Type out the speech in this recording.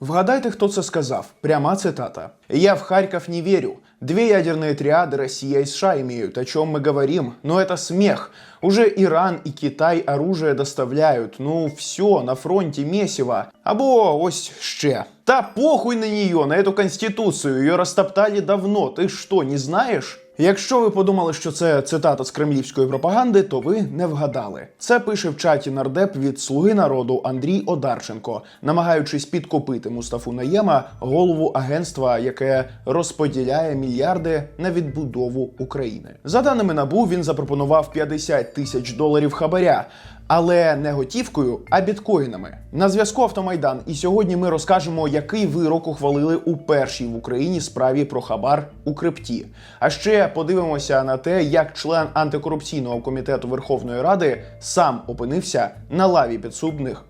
Вгадайте, хто це сказав. Пряма цитата. «Я в Харьков не верю. Две ядерные триады Россия и США имеют. О чем мы говорим? Ну это смех. Уже Иран и Китай оружие доставляют. Ну все, на фронте месиво. Або ось ще. Та похуй на нее, на эту конституцию. Ее розтоптали давно. Ти що, не знаєш? Якщо ви подумали, що це цитата з кремлівської пропаганди, то ви не вгадали. Це пише в чаті нардеп від Слуги народу Андрій Одарченко, намагаючись підкопити Мустафу Наєма, голову агентства, яке розподіляє мільярди на відбудову України. За даними набу, він запропонував 50 тисяч доларів хабаря. Але не готівкою, а біткоїнами. На зв'язку Автомайдан. І сьогодні ми розкажемо, який вирок ухвалили у першій в Україні справі про хабар у крипті. А ще подивимося на те, як член антикорупційного комітету Верховної Ради сам опинився на лаві підсудних